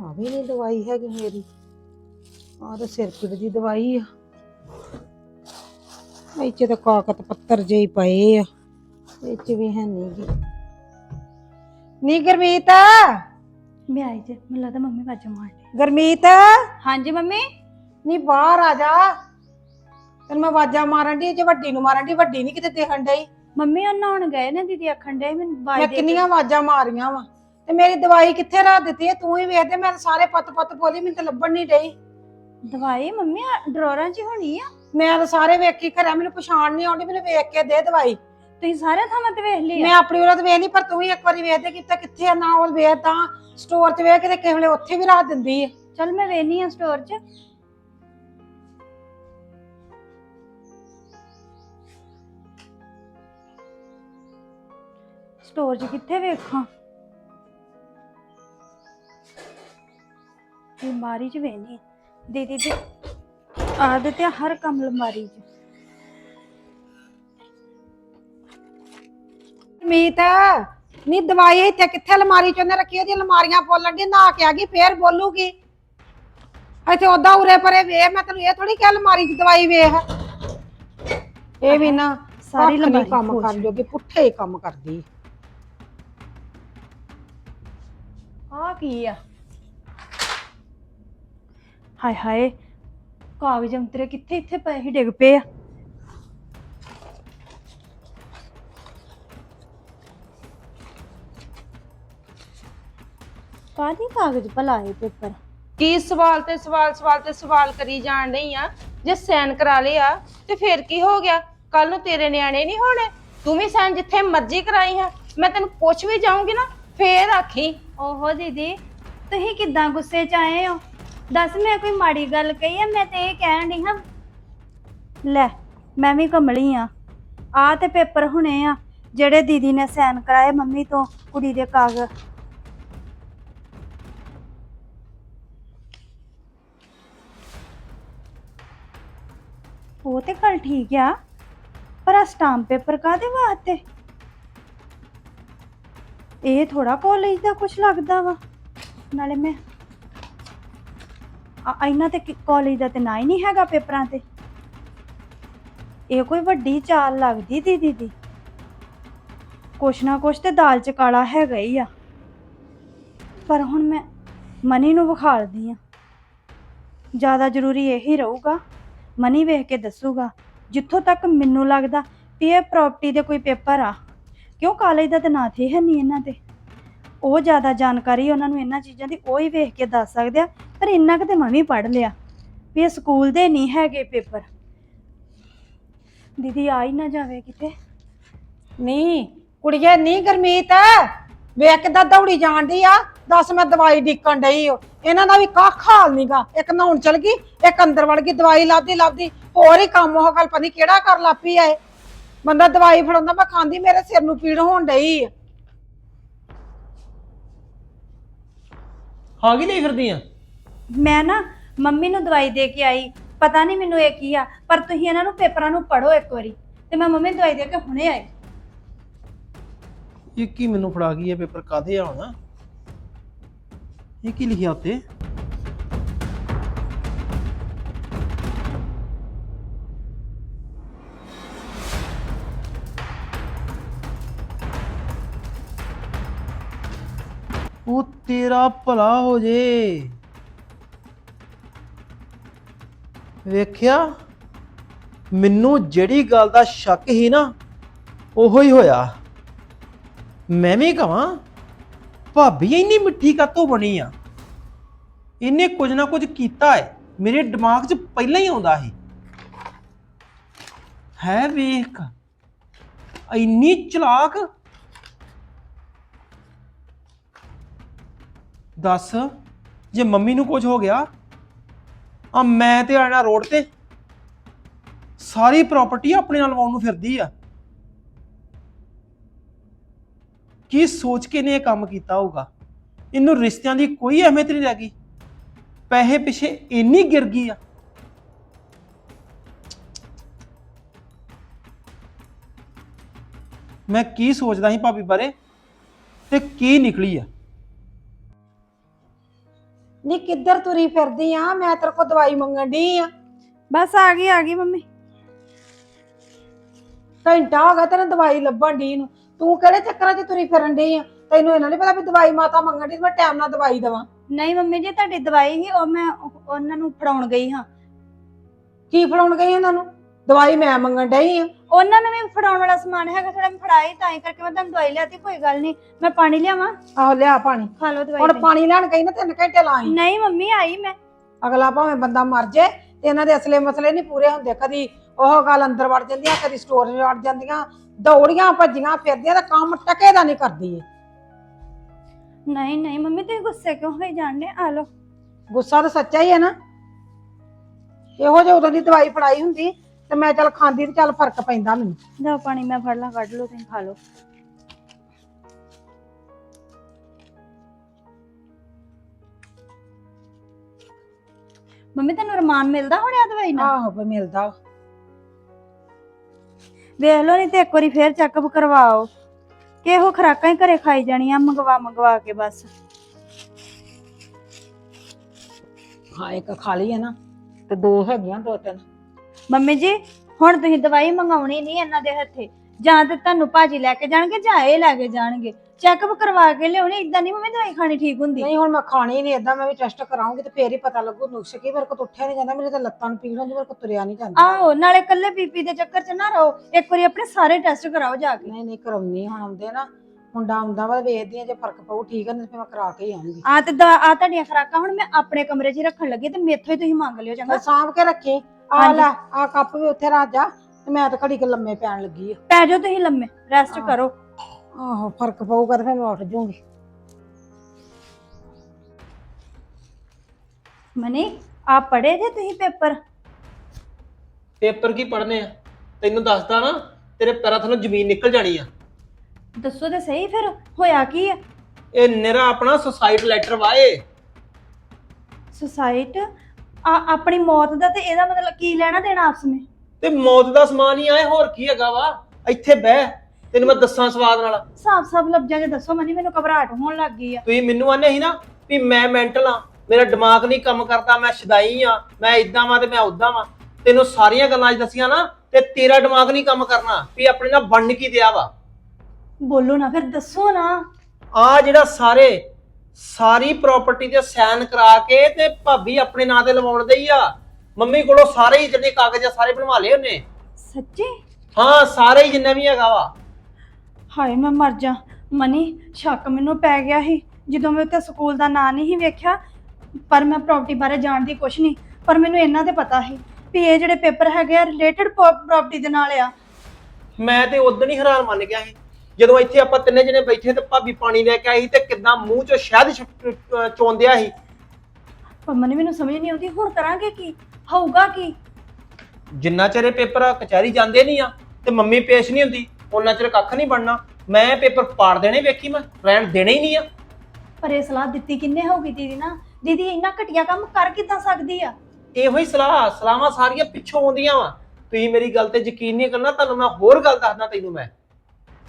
ਆ ਵੀ ਨਹੀਂ ਦਵਾਈ ਹੈਗੀ ਮੇਰੀ। ਆ ਤਾਂ ਸਿਰ ਪੀੜ ਦੀ ਦਵਾਈ ਆ। ਇਹ ਚ ਤਾਂ ਕਾਕਤ ਪੱਤਰ ਜਿਹੇ ਹੀ ਪਏ ਆ। ਇਹ ਚ ਵੀ ਹੈ ਨਹੀਂ ਗੀ। ਨੀ ਗਰਮੀਤ? ਮੈਂ ਆਈ ਜੇ। ਮੈਨੂੰ ਲੱਗਦਾ ਮੰਮੀ ਵਾਜਾ ਮਾਰਦੇ। ਗਰਮੀਤ? ਹਾਂਜੀ ਮੰਮੀ? ਨੀ ਬਾਹਰ ਆ ਜਾ। ਤੈਨੂੰ ਮੈਂ ਆਵਾਜ਼ਾਂ ਮਾਰਨ ਦੀ ਜੇ ਵੱਡੀ ਨੂੰ ਮਾਰਨ ਦੀ ਵੱਡੀ ਨਹੀਂ ਕਿਤੇ ਦੇਖਣ ਡਈ। ਮੰਮੀ ਉਹ ਨਹਾਉਣ ਗਏ ਨੇ ਦੀਦੀ ਆਖਣ ਡੇ ਮੈਨੂੰ ਮੈਂ ਬਾਈ ਦੇ ਕਿੰਨੀਆਂ ਆਵਾਜ਼ਾਂ ਮਾਰੀਆਂ ਵਾ। ਤੇ ਮੇਰੀ ਦਵਾਈ ਕਿੱਥੇ ਰੱਖ ਦਿੱਤੀ ਹੈ ਤੂੰ ਹੀ ਵੇਖ ਦੇ ਮੈਂ ਤਾਂ ਸਾਰੇ ਪੱਤ ਪੱਤ ਬੋਲੀ ਮੈਨੂੰ ਤਾਂ ਲੱਭਣ ਨਹੀਂ ਡਈ। ਦਵਾਈ ਮੰਮੀ ਡਰੋਰਾਂ 'ਚ ਹੀ ਹੋਣੀ ਆ? ਮੈਂ ਤਾਂ ਸਾਰੇ ਵੇਖੀ ਖਰਿਆ ਮੈਨੂੰ ਪਛਾਣ ਨਹੀਂ ਆਉਂਦੀ ਮੈਨੂੰ ਵੇਖ ਕੇ ਦੇ ਦਵਾਈ। ਤੁਸੀਂ ਸਾਰੇ ਥਾਵਾਂ ਤੇ ਵੇਖ ਲਈ ਮੈਂ ਆਪਣੀ ਉਹਦਾ ਵੇਖ ਲਈ ਪਰ ਤੂੰ ਹੀ ਇੱਕ ਵਾਰੀ ਵੇਖ ਦੇ ਕਿਤੇ ਕਿੱਥੇ ਆ ਨਾ ਉਹ ਵੇਖ ਤਾਂ। ਸਟੋਰ 'ਚ ਵੇਖ ਕੇ ਕਿਸੇ ਵੇਲੇ ਉੱਥੇ ਵੀ ਰੱਖ ਦਿੰਦੀ ਹੈ ਚਲ ਮੈਂ ਵੇਖਨੀ ਆ ਸਟੋਰ 'ਚ। ਸਟੋਰ 'ਚ ਕਿੱਥੇ ਵੇਖਾਂ? ਅਲਮਾਰੀ 'ਚ ਵੇਖਨੀ ਦੀਦੀ ਦੇ ਆਦਤ ਹੈ ਹਰ ਕੰਮ ਅਲਮਾਰੀ 'ਚ। ਮੀਤ ਨੀ ਦਵਾਈ ਇੱਥੇ ਕਿੱਥੇ ਅਲਮਾਰੀ 'ਚ? ਉਹਨੇ ਰੱਖੀ ਉਹਦੀ ਅਲਮਾਰੀਆਂ ਬੋਲਣ ਦੀ ਨਾ ਕੇ ਆ ਗਈ ਫੇਰ ਬੋਲੂਗੀ। ਇੱਥੇ ਉਦਾਂ ਉਰੇ ਪਰੇ ਵੇਖ ਮੈਂ ਤੈਨੂੰ ਇਹ ਥੋੜੀ ਕਿ ਅਲਮਾਰੀ 'ਚ ਦਵਾਈ ਵੇਖ। ਇਹ ਵੀ ਨਾ ਸਾਰੀ ਸਾਰੀ ਕੰਮ ਖੋਲ ਕਰ ਜੋਗੀ ਪੁੱਠੇ ਹੀ ਕੰਮ ਕਰਦੀ। ਆ ਕੀ ਆ? ਹਾਏ ਹਾਏ, ਕਾਗਜ਼ ਅੰਤਰੇ ਕਿੱਥੇ ਇੱਥੇ ਪਏ ਹੀ ਡਿੱਗ ਪਏ ਆ। ਕਾਦੀ ਕਾਗਜ਼ ਭਲਾ ਇਹ ਪੇਪਰ? ਕੀ ਸਵਾਲ ਤੇ ਸਵਾਲ ਸਵਾਲ ਤੇ ਸਵਾਲ ਕਰੀ ਜਾਣ ਡਈ ਆ? ਜੇ ਸਾਈਨ ਕਰਾ ਲਿਆ, ਤੇ ਫਿਰ ਕੀ ਹੋ ਗਿਆ? ਕੱਲ ਨੂੰ ਤੇਰੇ ਨਿਆਣੇ ਨਹੀਂ ਹੋਣੇ? ਤੂੰ ਵੀ ਸਾਈਨ ਜਿੱਥੇ ਮਰਜ਼ੀ ਕਰਾਈ ਹੈ ਮੈਂ ਤੈਨੂੰ ਪੁੱਛ ਵੀ ਜਾਊਂਗੀ ਨਾ, ਫੇਰ ਆਖੀ। ਓਹੋ ਦੀਦੀ, ਤੁਸੀਂ ਕਿੱਦਾਂ ਗੁੱਸੇ 'ਚ ਆਏ ਹੋ? ਦੱਸ, ਮੈਂ ਕੋਈ ਮਾੜੀ ਗੱਲ ਕਹੀ ਆ? ਮੈਂ ਤੇ ਇਹ ਕਹਿਣ ਡਈ ਹਾਂ, ਲੈ, ਮੈਂ ਵੀ ਕਮਲੀ ਆ। ਆ ਤੇ ਪੇਪਰ ਹੁਣੇ ਆ, ਜਿਹੜੇ ਦੀਦੀ ਨੇ ਸਾਈਨ ਕਰਾਏ ਮੰਮੀ ਤੋਂ, ਕੁੜੀ ਦੇ ਕਾਗਜ਼। ਉਹ ਤੇ ਗੱਲ ਠੀਕ ਆ, ਪਰ ਆ ਸਟਾਂਪ ਪੇਪਰ ਕਾਦੇ ਵਾਸਤੇ? ਇਹ ਥੋੜਾ ਕਾਲਜ ਦਾ ਕੁਝ ਲੱਗਦਾ ਵਾ। ਨਾਲੇ ਮੈਂ ਆ ਇਹਨਾਂ ਤੇ ਕਾਲਜ ਦਾ ਤੇ ਨਾ ਹੀ ਨਹੀਂ ਹੈਗਾ ਪੇਪਰਾਂ ਤੇ। ਇਹ ਕੋਈ ਵੱਡੀ ਚਾਲ ਲੱਗਦੀ ਦੀਦੀ ਦੀ। ਕੁਛ ਨਾ ਕੁਛ ਤੇ ਦਾਲ ਚ ਕਾਲਾ ਹੈਗਾ ਹੀ ਆ। ਪਰ ਹੁਣ ਮੈਂ ਮਨੀ ਨੂੰ ਵਿਖਾਲਦੀ ਆ। ਜ਼ਿਆਦਾ ਜ਼ਰੂਰੀ ਇਹੀ ਰਹੂਗਾ। ਮਨੀ ਵੇਖ ਕੇ ਦੱਸੂਗਾ, ਜਿੱਥੋਂ ਤੱਕ ਮੈਨੂੰ ਲੱਗਦਾ ਵੀ ਇਹ ਪ੍ਰਾਪਰਟੀ ਦੇ ਕੋਈ ਪੇਪਰ ਆ। ਕਿਉਂ ਕਾਲਜ ਦਾ ਤੇ ਨਾਂ ਤੇ ਹੈ ਨਹੀਂ ਇਹਨਾਂ ਤੇ ਉਹ ਜ਼ਿਆਦਾ ਜਾਣਕਾਰੀ ਉਹਨਾਂ ਨੂੰ ਇਹਨਾਂ ਚੀਜ਼ਾਂ ਦੀ ਉਹ ਹੀ ਵੇਖ ਕੇ ਦੱਸ ਸਕਦੇ ਆ, ਪਰ ਇੰਨਾ ਕੁ ਤੇ ਮੈਂ ਵੀ ਪੜ੍ਹ ਲਿਆ ਵੀ ਇਹ ਸਕੂਲ ਦੇ ਨਹੀਂ ਹੈਗੇ ਪੇਪਰ। ਦੀਦੀ ਆ ਹੀ ਨਾ ਜਾਵੇ ਕਿਤੇ। ਨਹੀਂ, ਕੁੜੀਏ ਨਹੀਂ ਗਰਮੀਤ, ਵੇਖ ਕਿੱਦਾਂ ਦੌੜੀ ਜਾਣ ਡਈ ਆ, ਦੱਸ ਮੈਂ ਦਵਾਈ ਡਿੱਕਣ ਡਈ ਓ। ਇਹਨਾਂ ਦਾ ਵੀ ਕੱਖ ਹਾਲ ਨੀਗਾ। ਇੱਕ ਨਹਾਉਣ ਚਲ ਗਈ, ਇੱਕ ਅੰਦਰ ਵੜ ਗਈ, ਦਵਾਈ ਲੱਭਦੀ ਲੱਭਦੀ ਹੋਰ ਹੀ ਕੰਮ ਉਹ ਗੱਲ ਪਤਾ ਨੀ ਕਿਹੜਾ ਕਰ ਲੱਪੀ ਆ ਇਹ। ਬੰਦਾ ਦਵਾਈ ਫੜਾਉਂਦਾ ਮੈਂ ਖਾਂਦੀ ਮੇਰੇ ਸਿਰ ਨੂੰ ਪੀੜ ਹੋਣ ਡਈ ਆ। ਹਾਂ ਕੀ ਲਈ ਫਿਰਦੀ ਆ ਮੈਂ ਨਾ ਮੰਮੀ ਨੂੰ ਦਵਾਈ ਦੇ ਕੇ ਆਈ ਪਤਾ ਨਹੀਂ ਮੈਨੂੰ ਇਹ ਕੀ ਆ ਪਰ ਤੁਸੀਂ ਇਹਨਾਂ ਨੂੰ ਪੇਪਰਾਂ ਨੂੰ ਪੜ੍ਹੋ ਇੱਕ ਵਾਰੀ ਤੇ ਮੈਂ ਮੰਮੀ ਨੂੰ ਦਵਾਈ ਦੇ ਕੇ ਹੁਣੇ ਆਈ। ਇਹ ਕੀ ਮੈਨੂੰ ਫੜਾ ਗਈ ਇਹ ਪੇਪਰ ਕਾਦੇ ਆਉਣਾ? ਇਹ ਕੀ ਲਿਖਿਆ ਉੱਤੇ? ਤੇਰਾ ਭਲਾ ਹੋ ਜੇ। ਵੇਖਿਆ, ਮੈਨੂੰ ਜਿਹੜੀ ਗੱਲ ਦਾ ਸ਼ੱਕ ਹੀ ਨਾ, ਉਹੋ ਹੀ ਹੋਇਆ। ਮੈਂ ਵੀ ਕਹਾਂ ਭਾਬੀ ਇੰਨੀ ਮਿੱਠੀ ਕਾਤੋਂ ਬਣੀ ਆ। ਇਹਨੇ ਕੁਝ ਨਾ ਕੁਝ ਕੀਤਾ ਹੈ ਮੇਰੇ ਦਿਮਾਗ 'ਚ ਪਹਿਲਾਂ ਹੀ ਆਉਂਦਾ ਸੀ। ਹੈ ਵੇਖ, ਇੰਨੀ ਚਲਾਕ ਦੱਸ, ਜੇ ਮੰਮੀ ਨੂੰ ਕੁਝ ਹੋ ਗਿਆ ਆ ਮੈਂ ਤੇ ਆਣਾ ਰੋਡ ਤੇ, ਸਾਰੀ ਪ੍ਰਾਪਰਟੀ ਆਪਣੇ ਨਾਲ ਲਵਾਉਣ ਨੂੰ ਫਿਰਦੀ ਆ। ਕੀ ਸੋਚ ਕੇ ਨੇ ਇਹ ਕੰਮ ਕੀਤਾ ਹੋਊਗਾ? ਇਹਨੂੰ ਰਿਸ਼ਤਿਆਂ ਦੀ ਕੋਈ ਅਹਿਮੀਅਤ ਨਹੀਂ ਰਹਿ ਗਈ। ਪੈਸੇ ਪਿੱਛੇ ਇੰਨੀ ਗਿਰ ਗਈ ਆ। ਮੈਂ ਕੀ ਸੋਚਦਾ ਸੀ ਭਾਬੀ ਬਾਰੇ ਤੇ ਕੀ ਨਿਕਲੀ ਆ? ਨੀ ਕਿੱਧਰ ਤੁਰੀ ਫਿਰਦੀ ਆ? ਮੈਂ ਤੇਰੇ ਕੋਲ ਦਵਾਈ ਮੰਗਣ ਡਈ ਆ। ਬਸ ਆ ਗਈ ਆ ਗਈ ਮੰਮੀ। ਘੰਟਾ ਹੋ ਗਿਆ ਤੈਨੂੰ ਦਵਾਈ ਲੱਭਣ ਡਈ ਨੂੰ। ਤੂੰ ਕਿਹੜੇ ਚੱਕਰਾਂ 'ਚ ਤੁਰੀ ਫਿਰਨ ਡਈ ਆ? ਤੈਨੂੰ ਇਹਨਾਂ ਨਹੀਂ ਪਤਾ ਵੀ ਦਵਾਈ ਮਾਤਾ ਮੰਗਣ ਤੇ ਮੈਂ ਟਾਈਮ ਨਾਲ ਦਵਾਈ ਦੇਵਾਂ। ਨਹੀਂ ਮੰਮੀ ਜੀ ਤੁਹਾਡੀ ਦਵਾਈ ਸੀ ਉਹ ਮੈਂ ਉਹ- ਉਹਨਾਂ ਨੂੰ ਫੜਾਉਣ ਗਈ ਹਾਂ। ਕੀ ਫੜਾਉਣ ਗਈ ਉਹਨਾਂ ਨੂੰ? ਦਵਾਈ ਮੈਂ ਮੰਗਣ ਡਈ ਆ। ਉਹਨਾਂ ਨੂੰ ਵੀ ਫੜਾਉਣ ਵਾਲਾ ਸਮਾਨ ਹੈਗਾ ਥੋੜਾ ਮੈਂ ਫੜਾਈ ਤਾਂ ਹੀ ਕਰਕੇ ਮੈਂ ਤੁਹਾਨੂੰ ਦਵਾਈ ਲਿਆਤੀ ਕੋਈ ਗੱਲ ਨਹੀਂ। ਮੈਂ ਪਾਣੀ ਲਿਆਵਾਂ? ਆਹੋ ਲਿਆ ਪਾਣੀ। ਖਾ ਲਓ ਦਵਾਈ ਹੁਣ। ਪਾਣੀ ਲੈਣ ਗਈ ਨਾ ਤਿੰਨ ਘੰਟੇ ਲਾਈ। ਨਹੀਂ ਮੰਮੀ ਆਈ ਮੈਂ। ਅਗਲਾ ਭਾਵੇਂ ਬੰਦਾ ਮਰ ਜੇ ਤੇ ਇਹਨਾਂ ਦੇ ਅਸਲੇ ਮਸਲੇ ਨਹੀਂ ਪੂਰੇ ਹੁੰਦੇ। ਕਦੀ ਉਹ ਗੱਲ ਅੰਦਰ ਵੜ ਜਾਂਦੀਆਂ ਕਦੀ ਸਟੋਰ 'ਚ ਵੜ ਜਾਂਦੀਆਂ ਦੌੜੀਆਂ ਭੱਜੀਆਂ ਫਿਰਦੀਆਂ ਤਾਂ ਕੰਮ ਟਕੇ ਦਾ ਨਹੀਂ ਕਰਦੀ ਨਹੀਂ ਨਹੀਂ ਮੰਮੀ ਤੁਸੀਂ ਗੁੱਸੇ ਕਿਉਂ ਹੋਈ ਜਾਂਦੇ? ਆ ਲਓ। ਗੁੱਸਾ ਤਾਂ ਸੱਚਾ ਹੀ ਹੈ ਨਾ। ਇਹੋ ਜਿਹੇ ਉਦੋਂ ਦੀ ਦਵਾਈ ਫੜਾਈ ਹੁੰਦੀ। ਤੇ ਮੈਂ ਚੱਲ ਖਾਂਦੀ ਤੇ ਚੱਲ ਫ਼ਰਕ ਪੈਂਦਾ ਮੈਨੂੰ। ਲਓ ਪਾਣੀ ਮੈਂ ਫੜ ਲਾਂ ਕੱਢ ਲਓ ਤੁਸੀਂ ਖਾ ਲਓ। ਮੰਮੀ ਤੈਨੂੰ ਰਮਾਨ ਮਿਲਦਾ ਹੋਣਿਆ ਦਵਾਈ ਨਾਲ? ਆਹੋ ਵੀ ਮਿਲਦਾ। ਵਾ। ਵੇਖ ਲਓ ਨਹੀਂ ਤੇ ਇੱਕ ਵਾਰੀ ਫੇਰ ਚੈੱਕਅਪ ਕਰਵਾਓ। ਕਿ ਇਹੋ ਖਰਾਕਾਂ ਹੀ ਘਰੇ ਖਾਈ ਜਾਣੀਆਂ ਮੰਗਵਾ ਮੰਗਵਾ ਕੇ ਬਸ। ਹਾਂ ਇੱਕ ਖਾ ਲਈ ਹੈ ਨਾ ਤੇ ਦੋ ਹੈਗੀਆਂ ਦੋ ਤਿੰਨ। ਮੰਮੀ ਜੀ ਹੁਣ ਤੁਸੀਂ ਦਵਾਈ ਮੰਗਾਉਣੀ ਨਹੀਂ ਇਹਨਾਂ ਦੇ ਹੱਥੇ। ਜਾਂ ਤੇ ਤੁਹਾਨੂੰ ਭਾਜੀ ਲੈ ਕੇ ਜਾਣਗੇ ਜਾਂ ਇਹ ਲੈ ਕੇ ਜਾਣਗੇ। ਚੈੱਕਅਪ ਕਰਵਾ ਕੇ ਲਿਆਉਣੀ ਇਦਾਂ ਨਹੀਂ ਮੰਮੀ ਦਵਾਈ ਖਾਣੀ ਠੀਕ ਹੁੰਦੀ? ਨਹੀਂ ਹੁਣ ਮੈਂ ਖਾਣੀ ਨਹੀਂ ਏਦਾਂ ਮੈਂ ਵੀ ਟੈਸਟ ਕਰਾਉਂਗੀ ਤੇ ਫੇਰ ਹੀ ਪਤਾ ਲੱਗੂ ਨੁਕਸ ਕੀ ਮੇਰੇ ਤਾਂ ਉੱਠਿਆ ਨਹੀਂ ਜਾਂਦਾ ਮੇਰੇ ਤਾਂ ਲੱਤਾਂ ਨੂੰ ਪੀੜ ਹੁੰਦੀ ਮੇਰੇ ਕੋਲ ਤੁਰਿਆ ਨਹੀਂ ਜਾਂਦਾ। ਆਹੋ ਨਾਲੇ ਕੱਲੇ ਬੀਪੀ ਦੇ ਚੱਕਰ 'ਚ ਨਾ ਰਹੋ ਇੱਕ ਵਾਰੀ ਆਪਣੇ ਸਾਰੇ ਟੈਸਟ ਕਰਾਓ ਜਾ ਕੇ। ਨਹੀਂ ਨਹੀਂ ਕਰਾਉਣੀ ਹੁਣ ਆਉਂਦੇ ਨਾ ਮੁੰਡਾ ਆਉਂਦਾ ਵਾ ਵੇਖਦੀ ਆ ਜੇ ਫ਼ਰਕ ਪਊ ਠੀਕ ਹੈ ਨਹੀਂ ਤੇ ਫਿਰ ਮੈਂ ਕਰਾ ਕੇ ਹੀ ਆਉਂਗੀ। ਆ ਤੇ ਆ ਤੁਹਾਡੀਆਂ ਖਰਾਕਾਂ ਹੁਣ ਮੈਂ ਆਪਣੇ ਕਮਰੇ 'ਚ ਹੀ ਰੱਖਣ ਲੱਗੀ ਤੇ ਮੇਥੋਂ ਹੀ ਤੁਸੀਂ ਮੰਗ ਲਿਓ ਚੰਗਾ। ਸਾਂਭ ਕੇ ਰੱਖੀ ਆ। ਲੈ ਆ ਕੱਪ ਵੀ ਉੱਥੇ ਰੱਖ ਜਾ ਤੇ ਮੈਂ ਤਾਂ ਘੜੀ ਕੁ ਲੰਮੇ ਪੈਣ ਲੱਗੀ ਆ। ਪੈ ਜਾਓ ਤੁਸੀਂ ਲੰਮੇ ਰੈਸਟ। ਕਰੋ। ਆਹੋ ਫ਼ਰਕ ਪਊਗਾ ਤੇ ਫਿਰ ਮੈਂ ਉੱਠ ਜਾਊਂਗੀ ਮਨੀ ਆ ਪੜ੍ਹੇ ਜੇ ਤੁਸੀਂ ਪੇਪਰ? ਪੇਪਰ ਕੀ ਪੜਨੇ ਆ? ਤੈਨੂੰ ਦੱਸਦਾ ਨਾ ਤੇਰੇ ਪੈਰਾਂ ਥੱਲੋਂ ਜ਼ਮੀਨ ਨਿਕਲ ਜਾਣੀ ਆ। ਦੱਸੋ ਤੇ ਸਹੀ ਫਿਰ ਹੋਇਆ ਕੀ ਹੈ ਇਹ ਨਿਰਾ ਆਪਣਾ ਸੁਸਾਈਡ ਲੈਟਰ ਵਾਏ ਸੁਸਾਈਟ ਆ ਆਪਣੀ ਮੌਤ ਦਾ ਤੇ ਇਹਦਾ ਮਤਲਬ ਕੀ ਲੈਣਾ ਦੇਣਾ ਆਪਸ ਵਿੱਚ? ਤੇ ਮੌਤ ਦਾ ਸਮਾਨ ਹੀ ਆਏ ਹੋਰ ਕੀ ਹੈਗਾ ਵਾ? ਇੱਥੇ ਬਹਿ ਤੈਨੂੰ ਮੈਂ ਦੱਸਾਂ ਸਵਾਦ ਨਾਲ। ਸਾਫ਼ ਸਾਫ਼ ਲਫ਼ਜ਼ਾਂ 'ਚ ਦੱਸੋ ਮਨੀ ਮੈਨੂੰ ਘਬਰਾਹਟ ਹੋਣ ਲੱਗ ਗਈ ਆ। ਤੁਸੀਂ ਮੈਨੂੰ ਆਨੇ ਸੀ ਨਾ ਵੀ ਮੈਂ ਮੈਂਟਲ ਆ ਮੇਰਾ ਦਿਮਾਗ ਨਹੀਂ ਕੰਮ ਕਰਦਾ ਮੈਂ ਸ਼ਦਾਈ ਆ ਮੈਂ ਇਦਾਂ ਵਾਂ ਤੇ ਮੈਂ ਉਦਾਂ ਵਾਂ। ਤੈਨੂੰ ਸਾਰੀਆਂ ਗੱਲਾਂ ਅੱਜ ਦੱਸੀਆਂ ਨਾ ਤੇ ਤੇਰਾ ਦਿਮਾਗ ਨਹੀਂ ਕੰਮ ਕਰਨਾ ਵੀ ਆਪਣੇ ਨਾਲ ਬਣ ਕੀ ਦਿਆ ਵਾ। ਬੋਲੋ ਨਾ ਫਿਰ ਦੱਸੋ ਨਾ। ਆ ਜਿਹੜਾ ਸਾਰੇ ਸਾਰੀ ਪ੍ਰਾਪਰਟੀ ਤੇ ਸਾਈਨ ਕਰਾ ਕੇ ਤੇ ਭਾਬੀ ਆਪਣੇ ਨਾਂ ਤੇ ਲਵਾਉਣ ਦੇ ਹੀ ਆ। ਮੰਮੀ ਕੋਲੋਂ ਸਾਰੇ ਹੀ ਜਿਹੜੇ ਕਾਗਜ਼ ਆ ਸਾਰੇ ਬਣਵਾ ਲਏ ਉਹਨੇ। ਸੱਚੀ? ਹਾਂ ਸਾਰੇ ਹੀ ਜਿੰਨਾ ਵੀ ਹੈਗਾ ਵਾ। ਹਾਏ ਮੈਂ ਮਰ ਜਾ। ਮਨੀ ਸ਼ੱਕ ਮੈਨੂੰ ਪੈ ਗਿਆ ਸੀ। ਜਦੋਂ ਮੈਂ ਉੱਤੇ ਸਕੂਲ ਦਾ ਨਾਂ ਨਹੀਂ ਸੀ ਵੇਖਿਆ ਪਰ ਮੈਂ ਪ੍ਰਾਪਰਟੀ ਬਾਰੇ ਜਾਣਦੀ ਕੁਛ ਨਹੀਂ। ਪਰ ਮੈਨੂੰ ਇਹਨਾਂ ਤੇ ਪਤਾ ਸੀ ਵੀ ਇਹ ਜਿਹੜੇ ਪੇਪਰ ਹੈਗੇ ਆ ਰਿਲੇਟਡ ਪ੍ਰਾਪਰਟੀ ਦੇ ਨਾਲ ਆ। ਮੈਂ ਤੇ ਉਦੋਂ ਹੀ ਹੈਰਾਨ ਮੰਨ ਗਿਆ ਸੀ। ਜਦੋਂ ਇੱਥੇ ਆਪਾਂ ਤਿੰਨੇ ਜਣੇ ਬੈਠੇ ਤੇ ਭਾਬੀ ਪਾਣੀ ਲੈ ਕੇ ਆਈ ਤੇ ਕਿੱਦਾਂ ਮੂੰਹ ਚੋਂ ਸ਼ਹਿਦ ਚੋਂਦਿਆ ਸੀ? ਮੈਨੂੰ ਮੈਨੂੰ ਸਮਝ ਨਹੀਂ ਆਉਂਦੀ ਹੁਣ ਕਰਾਂਗੇ ਕੀ? ਹੋਊਗਾ ਕੀ? ਜਿੰਨਾ ਚਿਰ ਇਹ ਪੇਪਰ ਕਚਹਿਰੀ ਜਾਂਦੇ ਨਹੀਂ ਆ ਤੇ ਮੰਮੀ ਪੇਸ਼ ਨਹੀਂ ਹੁੰਦੀ ਉਹਨਾਂ ਚਿਰ ਕੱਖ ਨਹੀਂ ਬਣਨਾ। ਮੈਂ ਪੇਪਰ ਪਾੜ ਦੇਣੇ ਵੇਖੀ ਮੈਂ ਰਹਿਣ ਦੇਣੇ ਹੀ ਨਹੀਂ ਆ। ਪਰ ਇਹ ਸਲਾਹ ਦਿੱਤੀ ਕਿੰਨੇ ਹੋਊਗੀ ਦੀਦੀ ਨਾ? ਦੀਦੀ ਇੰਨਾ ਘਟੀਆ ਕੰਮ ਕਰ ਕਿੱਦਾਂ ਸਕਦੀ ਆ? ਇਹੋ ਹੀ ਸਲਾਹ ਸਲਾਹਾਂ ਸਾਰੀਆਂ ਪਿੱਛੋਂ ਆਉਂਦੀਆਂ ਵਾ। ਤੁਸੀਂ ਮੇਰੀ ਗੱਲ ਤੇ ਯਕੀਨ ਨਹੀਂ ਕਰਨਾ ਤੁਹਾਨੂੰ ਮੈਂ ਹੋਰ ਗੱਲ ਦੱਸਦਾ ਤੈਨੂੰ ਮੈਂ।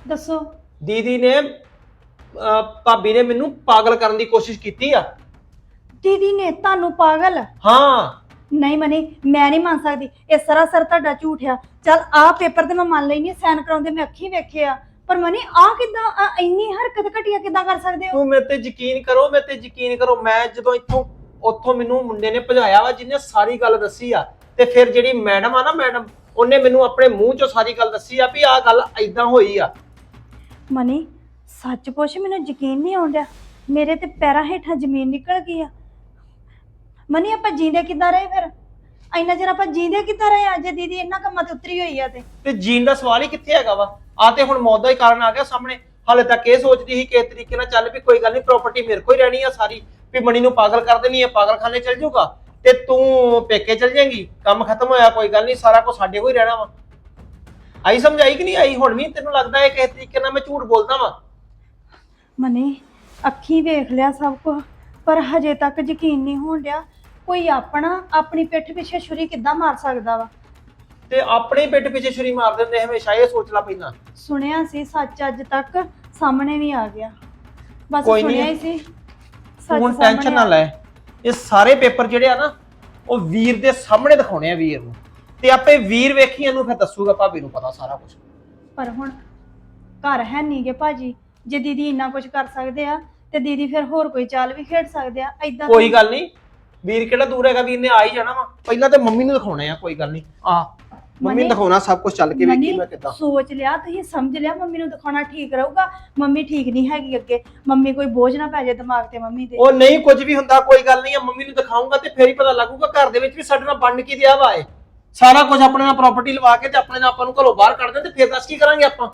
ਦੱਸੋ। ਦੀਦੀ ਨੇ ਅਹ, ਭਾਬੀ ਨੇ ਮੈਨੂੰ ਪਾਗਲ ਕਰਨ ਦੀ ਕੋਸ਼ਿਸ਼ ਕੀਤੀ ਆ। ਦੀਦੀ ਨੇ ਤੁਹਾਨੂੰ ਪਾਗਲ? ਹਾਂ। ਨਹੀਂ ਮਨੀ ਮੈਂ ਨਹੀਂ ਮੰਨ ਸਕਦੀ। ਇਹ ਸਰਾਸਰ ਤੁਹਾਡਾ ਝੂਠ ਆ। ਚਲ ਆਹ ਪੇਪਰ ਤੇ ਮੈਂ ਮੰਨ ਲੈਣੀ ਸਾਈਨ ਕਰਾਉਂਦੇ ਮੈਂ ਅੱਖੀ ਵੇਖਿਆ ਪਰ ਮਨੀ ਆਹ ਕਿਦਾਂ ਇੰਨੀ ਹਰਕਤ ਘਟੀਆ ਕਿਦਾਂ ਕਰ ਸਕਦੇ ਹੋ? ਤੂੰ ਮੇਰੇ ਤੇ ਯਕੀਨ ਕਰੋ ਮੇਰੇ ਤੇ ਯਕੀਨ ਕਰੋ। ਮੈਂ ਜਦੋਂ ਇੱਥੋਂ ਉੱਥੋਂ ਮੈਨੂੰ ਮੁੰਡੇ ਨੇ ਭਜਾਇਆ ਵਾ ਜਿਹਨੇ ਸਾਰੀ ਗੱਲ ਦੱਸੀ ਆ ਤੇ ਫਿਰ ਜਿਹੜੀ ਮੈਡਮ ਆ ਨਾ ਮੈਡਮ ਉਹਨੇ ਮੈਨੂੰ ਆਪਣੇ ਮੂੰਹ ਚੋਂ ਸਾਰੀ ਗੱਲ ਦੱਸੀ ਆ ਵੀ ਆਹ ਗੱਲ ਐਦਾਂ ਹੋਈ ਆ। ਮਨੀ ਸੱਚ ਪੁੱਛ ਮੈਨੂੰ ਯਕੀਨ ਨਹੀਂ ਆਉਂਦਾ ਮੇਰੇ ਤੇ ਪੈਰਾਂ ਹੇਠਾਂ ਜ਼ਮੀਨ ਨਿਕਲ ਗਈ ਆ। ਮਨੀ, ਆਪਾਂ ਜੀਂਦੇ ਕਿੱਦਾਂ ਰਹੇ ਫਿਰ? ਇੰਨਾ ਚਿਰ ਆਪਾਂ ਜੀਂਦੇ ਕਿੱਦਾਂ ਰਹੇ ਆ? ਜੇ ਦੀਦੀ ਇੰਨਾ ਕੰਮਾਂ ਤੇ ਉਤਰੀ ਹੋਈ ਆ ਤੇ। ਤੇ ਜੀਣ ਦਾ ਸਵਾਲ ਹੀ ਕਿੱਥੇ ਹੈਗਾ ਵਾ? ਆ ਤੇ ਹੁਣ ਮੌਤ ਦਾ ਹੀ ਕਾਰਨ ਆ ਗਿਆ ਸਾਹਮਣੇ। ਹਾਲੇ ਤੱਕ ਇਹ ਸੋਚਦੀ ਸੀ ਕਿ ਇਸ ਤਰੀਕੇ ਨਾਲ ਚੱਲ ਵੀ ਕੋਈ ਗੱਲ ਨਹੀਂ ਪ੍ਰਾਪਰਟੀ ਮੇਰੇ ਕੋਲ ਹੀ ਰਹਿਣੀ ਆ ਸਾਰੀ। ਵੀ ਮਣੀ ਨੂੰ ਪਾਗਲ ਕਰ ਦੇਣੀ ਹੈ ਪਾਗਲਖਾਨੇ ਚਲ ਜਾਊਗਾ ਤੇ ਤੂੰ ਪੇਕੇ ਚਲ ਜਾਏਂਗੀ, ਕੰਮ ਖਤਮ ਹੋਇਆ, ਕੋਈ ਗੱਲ ਨਹੀਂ, ਸਾਰਾ ਕੁਝ ਸਾਡੇ ਕੋਲ ਹੀ ਰਹਿਣਾ ਵਾ। ਆਈ ਸਮਝਾਈ ਕਿ ਨਹੀਂ ਆਈ? ਹੁਣ ਵੀ ਤੈਨੂੰ ਲੱਗਦਾ ਹੈ ਕਿ ਇਸ ਤਰੀਕੇ ਨਾਲ ਮੈਂ ਝੂਠ ਬੋਲਦਾ ਵਾਂ? ਮਨੀ ਅੱਖੀ ਵੇਖ ਲਿਆ ਸਭ ਕੁਝ ਪਰ ਹਜੇ ਤੱਕ ਯਕੀਨ ਨਹੀਂ ਹੋਣ ਡਿਆ ਕੋਈ ਆਪਣਾ ਆਪਣੀ ਪਿੱਠ ਪਿੱਛੇ ਛੁਰੀ ਕਿੱਦਾਂ ਮਾਰ ਸਕਦਾ ਵਾ। ਤੇ ਆਪਣੇ ਪਿੱਠ ਪਿੱਛੇ ਛੁਰੀ ਮਾਰ ਦਿੰਦੇ ਹਮੇਸ਼ਾ ਇਹ ਸੋਚ ਲੈ ਪਹਿਲਾਂ। ਸੁਣਿਆ ਸੀ ਸੱਚ ਅੱਜ ਤੱਕ ਸਾਹਮਣੇ ਵੀ ਆ ਗਿਆ। ਬਸ ਕੋਈ। ਸੁਣਿਆ ਹੀ ਸੀ ਸੱਚ ਹੁਣ ਸਾਹਮਣੇ ਟੈਨਸ਼ਨ ਨਾ ਆ ਲੈ। ਇਹ ਸਾਰੇ ਪੇਪਰ ਜਿਹੜੇ ਆ ਨਾ ਉਹ ਵੀਰ ਦੇ ਸਾਹਮਣੇ ਦਿਖਾਉਣੇ ਆ ਵੀਰ ਨੂੰ। ਤੇ ਆਪੇ ਵੀਰ ਵੇਖੀ ਇਹਨੂੰ ਫਿਰ ਦੱਸੂਗਾ ਭਾਬੀ ਨੂੰ ਪਤਾ ਸਾਰਾ ਕੁਝ ਪਰ ਹੁਣ ਘਰ ਹੈ ਨਹੀਂਗੇ ਭਾਜੀ। ਜੇ ਦੀਦੀ ਇੰਨਾ ਕੁਝ ਕਰ ਸਕਦੇ ਆ ਤੇ ਦੀਦੀ ਫਿਰ ਹੋਰ ਕੋਈ ਚਾਲ ਵੀ ਖੇਡ ਸਕਦੇ ਆ ਐਦਾਂ ਕੋਈ ਗੱਲ ਨਹੀਂ ਵੀਰ ਕਿਹੜਾ ਦੂਰ ਹੈਗਾ? ਵੀਰ ਨੇ ਆ ਹੀ ਜਾਣਾ ਵਾ। ਪਹਿਲਾਂ ਤੇ ਮੰਮੀ ਨੂੰ ਦਿਖਾਉਣੇ ਆ ਕੋਈ ਗੱਲ ਨਹੀਂ ਆ ਮੰਮੀ ਨੂੰ ਦਿਖਾਉਣਾ ਸਭ ਕੁਝ ਚੱਲ ਕੇ ਵੇਖੀ ਮੈਂ ਕਿੱਦਾਂ। ਸੋਚ ਲਿਆ ਤੁਸੀਂ ਸਮਝ ਲਿਆ ਮੰਮੀ ਨੂੰ ਦਿਖਾਉਣਾ ਠੀਕ ਰਹੂਗਾ। ਮੰਮੀ ਠੀਕ ਨਹੀਂ ਹੈਗੀ ਅੱਗੇ। ਮੰਮੀ ਕੋਈ ਬੋਝ ਨਾ ਪੈ ਜਾਏ ਦਿਮਾਗ ਤੇ ਮੰਮੀ ਦੇ। ਉਹ ਨਹੀਂ ਕੁਝ ਵੀ ਹੁੰਦਾ ਕੋਈ ਗੱਲ ਨਹੀਂ ਆ ਮੰਮੀ ਨੂੰ ਦਿਖਾਉਂਗਾ ਤੇ ਫੇਰ ਹੀ ਪਤਾ ਲੱਗੂਗਾ ਘਰ ਦੇ ਵਿੱਚ ਵੀ ਸਾਡੇ ਨਾਲ ਬਣ ਕੀ ਦਿਆ ਵਾ ਇਹ। ਸਾਰਾ ਕੁਝ ਆਪਣੇ ਨਾਲ ਪ੍ਰਾਪਰਟੀ ਲਵਾ ਕੇ ਤੇ ਆਪਣੇ ਨਾਲ ਆਪਾਂ ਨੂੰ ਘਰੋਂ ਬਾਹਰ ਕੱਢ ਦੇ ਤੇ ਫੇਰ ਦੱਸ ਕੀ ਕਰਾਂਗੇ ਆਪਾਂ?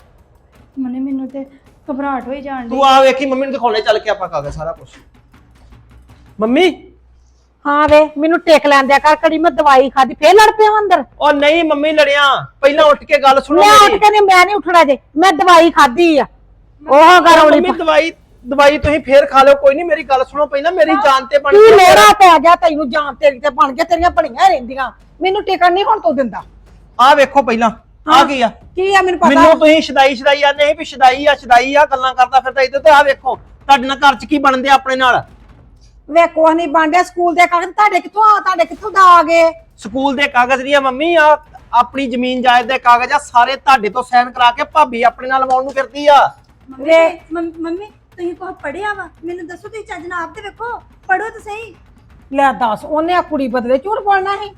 ਮਨੇ ਮੈਨੂੰ ਤੇ ਘਬਰਾਹਟ ਹੋਈ ਜਾਣ ਦੀ ਤੂੰ ਆ ਵੇਖੀ ਮੰਮੀ ਨੂੰ ਦਿਖਾਉਣੇ ਚੱਲ ਕੇ ਆਪਾਂ ਕਾਗਜ਼ ਸਾਰਾ ਕੁਝ ਮੰਮੀ? ਹਾਂ ਵੇ ਮੈਨੂੰ ਟੇਕ ਲੈਂਦਿਆ ਕਰ ਕੜੀ ਮੈਂ ਦਵਾਈ ਖਾਦੀ ਫੇਰ ਲੜ ਪਿਆ ਵਾਂ ਅੰਦਰ। ਉਹ ਨਹੀਂ ਮੰਮੀ ਲੜਿਆ। ਪਹਿਲਾਂ ਉੱਠ ਕੇ ਗੱਲ ਸੁਣੋ ਮੈਂ ਉੱਠ ਮੇਰੀ ਕੇ ਨਹੀਂ ਮੈਂ ਨਹੀਂ ਉੱਠਣਾ ਜੇ ਮੈਂ ਦਵਾਈ ਖਾਦੀ ਆ। ਉਹ ਕਰ ਮੰਮੀ ਦਵਾਈ ਦਵਾਈ ਤੁਸੀਂ ਫੇਰ ਖਾ ਲਿਓ ਕੋਈ ਨਹੀਂ ਮੇਰੀ ਗੱਲ ਸੁਣੋ ਪਹਿਲਾਂ ਮੇਰੀ ਜਾਨ ਤੇ ਬਣ ਕੀ ਲੋੜਾ ਪੈ ਗਿਆ ਤੈਨੂੰ ਜਾਨ ਤੇਰੀ ਤੇ ਬਣ ਗਿਆ ਤੇਰੀਆਂ ਬਣੀਆਂ ਰਹਿੰਦੀਆਂ। ਮੈਨੂੰ ਟਿਕਣ ਨਹੀਂ ਹੁਣ ਤੂੰ ਦਿੰਦਾ। ਆ ਵੇਖੋ ਪਹਿਲਾਂ ਆ ਕੀ ਆ? ਕੀ ਆ ਮੈਨੂੰ ਪਤਾ? ਮੈਨੂੰ ਤੁਸੀਂ ਸ਼ਦਾਈ ਸ਼ਦਾਈ ਆ ਨਹੀਂ ਵੀ ਸ਼ਦਾਈ ਆ ਸ਼ਦਾਈ ਆ ਗੱਲਾਂ ਕਰਦਾ ਫਿਰਦਾ ਇੱਧਰ ਤੇ ਆ ਵੇਖੋ ਤੁਹਾਡੇ ਨਾਲ ਘਰ ਚ ਕੀ ਬਣਦੇ ਆਪਣੇ ਨਾਲ? ਵੇ ਕੁਛ ਨਹੀਂ ਬਾਂਡਿਆ ਸਕੂਲ ਦੇ ਕਾਗਜ਼ ਤੁਹਾਡੇ ਕਿੱਥੋਂ ਆ ਤੁਹਾਡੇ ਕਿੱਥੋਂ ਦਾ ਆ ਗਏ? ਸਕੂਲ ਦੇ ਕਾਗਜ਼ ਨਹੀਂ ਆ ਮੰਮੀ ਆ ਆਪਣੀ ਜ਼ਮੀਨ ਜਾਇਦਾਦ ਦੇ ਕਾਗਜ਼ ਆ ਸਾਰੇ ਤੁਹਾਡੇ ਤੋਂ ਸਾਈਨ ਕਰਾ ਕੇ ਭਾਬੀ ਆਪਣੇ ਨਾਲ ਲਵਾਉਣ ਨੂੰ ਫਿਰਦੀ ਆ। ਮੰਮੀ ਤੁਸੀਂ ਕੋ ਪੜਿਆ ਵਾ? ਮੈਨੂੰ ਦੱਸੋ ਤੁਸੀਂ ਚੱਜ ਨਾਲ ਆਪ ਤੇ ਵੇਖੋ ਪੜੋ ਤਾਂ ਸਹੀ। ਲੈ ਦੱਸ ਉਹਨੇ ਆ ਕੁੜੀ ਬਦਲੇ ਝੂਠ ਬੋਲਣਾ ਸੀ?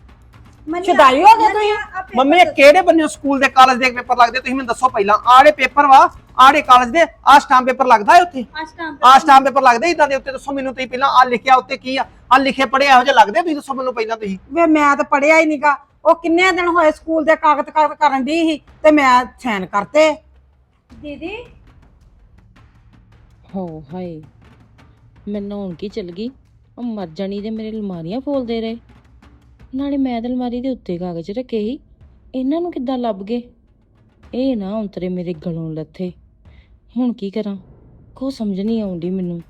ਮੰਨੀ ਸ਼ੁਦਾਈ ਹੋ ਗਏ ਤੁਸੀਂ? ਆ- ਆ ਪੇਪਰ ਮੰਮੀ ਇਹ ਕਿਹੜੇ ਬੰਨੇ ਸਕੂਲ ਦੇ ਕਾਲਜ ਦੇ ਪੇਪਰ ਲੱਗਦੇ ਤੁਸੀਂ ਮੈਨੂੰ ਦੱਸੋ ਪਹਿਲਾਂ। ਆੜੇ ਪੇਪਰ ਵਾ ਆੜੇ ਕਾਲਜ ਦੇ ਆ ਸਟਾਮ ਪੇਪਰ ਲੱਗਦਾ ਹੈ ਉੱਥੇ? ਆ ਸਟਾਮ ਪੇਪਰ ਲੱਗਦੇ ਇਦਾਂ ਦੇ ਉੱਤੇ? ਦੱਸੋ ਮੈਨੂੰ ਤੁਸੀਂ ਪਹਿਲਾਂ ਆ ਲਿਖਿਆ ਉੱਤੇ ਕੀ ਆ? ਆ ਲਿਖੇ ਪੜੇ ਇਹੋ ਜਿਹੇ ਲੱਗਦੇ ਤੁਸੀਂ ਦੱਸੋ ਮੈਨੂੰ ਪਹਿਲਾਂ ਤੁਸੀਂ। ਵੇ ਮੈਂ ਤਾਂ ਪੜਿਆ ਹੀ ਨਹੀਂਗਾ ਉਹ ਕਿੰਨੇ ਦਿਨ ਹੋਏ ਸਕੂਲ ਦੇ ਕਾਗਜ਼ ਕਾਗਜ਼ ਕਰਨ ਦੀ ਸੀ ਤੇ ਮੈਂ ਸਾਈਨ ਕਰਤੇ। ਦੀਦੀ ਹੋ ਹਾਏ ਮੈਂ ਨਹਾਉਣ ਕੀ ਚਲ ਗਈ? ਉਹ ਮਰ ਜਾਣੀ ਦੇ ਮੇਰੇ ਅਲਮਾਰੀਆਂ ਫੋਲਦੇ ਰਹੇ। ਨਾਲੇ ਮੈਂ ਤਾਂ ਅਲਮਾਰੀ ਦੇ ਉੱਤੇ ਕਾਗਜ਼ ਰੱਖੇ ਸੀ। ਇਹਨਾਂ ਨੂੰ ਕਿੱਦਾਂ ਲੱਭ ਗਏ? ਇਹ ਨਾ ਉਂਤਰੇ ਮੇਰੇ ਗਲੋਂ ਲੱਥੇ। ਹੁਣ ਕੀ ਕਰਾਂ? ਕੋ ਸਮਝ ਨਹੀਂ ਆਉਂਦੀ ਮੈਨੂੰ।